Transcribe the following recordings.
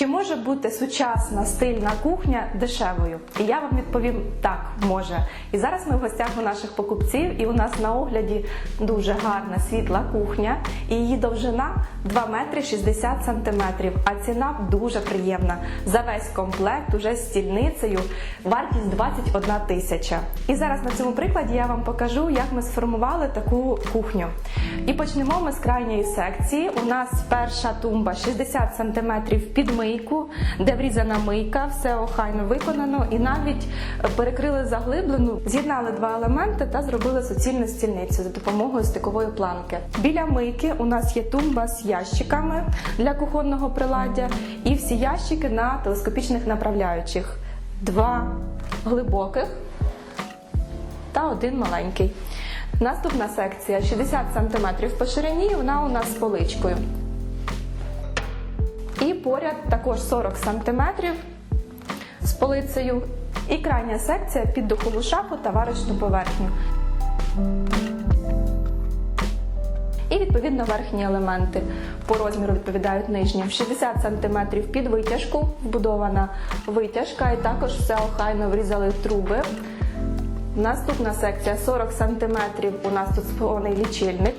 Чи може бути сучасна стильна кухня дешевою? І я вам відповім так, може. І зараз ми в гостях у наших покупців, і у нас на огляді дуже гарна світла кухня, і її довжина 2 метри 60 сантиметрів, а ціна дуже приємна. За весь комплект уже з стільницею вартість 21 тисяча. І зараз на цьому прикладі я вам покажу, як ми сформували таку кухню. І почнемо ми з крайньої секції. У нас перша тумба 60 см під мийку, де врізана мийка, все охайно виконано, і навіть перекрили заглиблену, з'єднали два елементи та зробили суцільну стільницю за допомогою стикової планки. Біля мийки у нас є тумба з ящиками для кухонного приладдя, і всі ящики на телескопічних направляючих. Два глибоких та один маленький. Наступна секція 60 см по ширині, вона у нас з поличкою. І поряд також 40 см з полицею. І крайня секція під духову шафу та варочну поверхню. І відповідно верхні елементи по розміру відповідають нижнім. 60 см під витяжку, вбудована витяжка, і також все охайно врізали труби. Наступна секція 40 см. У нас тут схований лічильник.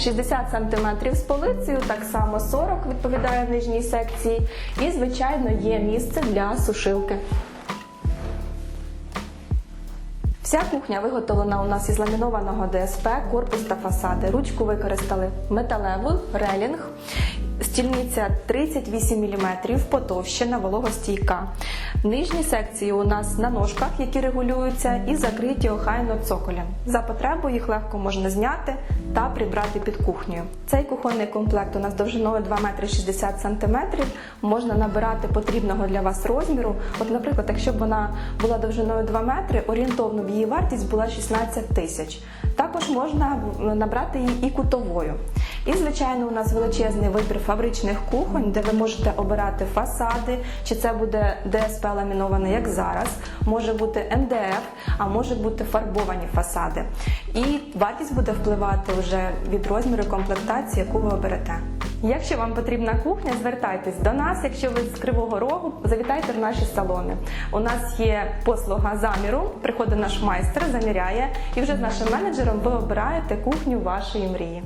60 см з полицею, так само 40 відповідає нижній секції. І, звичайно, є місце для сушилки. Вся кухня виготовлена у нас із ламінованого ДСП, корпус та фасади. Ручку використали металеву, релінг. Стільниця 38 мм, потовщена, вологостійка. Нижні секції у нас на ножках, які регулюються, і закриті охайно цоколем. За потребою їх легко можна зняти та прибрати під кухнею. Цей кухонний комплект у нас довжиною 2 метри 60 см. Можна набирати потрібного для вас розміру. От, наприклад, якщо б вона була довжиною 2 метри, орієнтовно б її вартість була 16 тисяч. Також можна набрати її і кутовою. І, звичайно, у нас величезний вибір фабричних кухонь, де ви можете обирати фасади, чи це буде ДСП ламіноване, як зараз, може бути МДФ, а може бути фарбовані фасади. І вартість буде впливати вже від розміру комплектації, яку ви оберете. Якщо вам потрібна кухня, звертайтесь до нас. Якщо ви з Кривого Рогу, завітайте в наші салони. У нас є послуга заміру. Приходить наш майстер, заміряє, і вже з нашим менеджером ви обираєте кухню вашої мрії.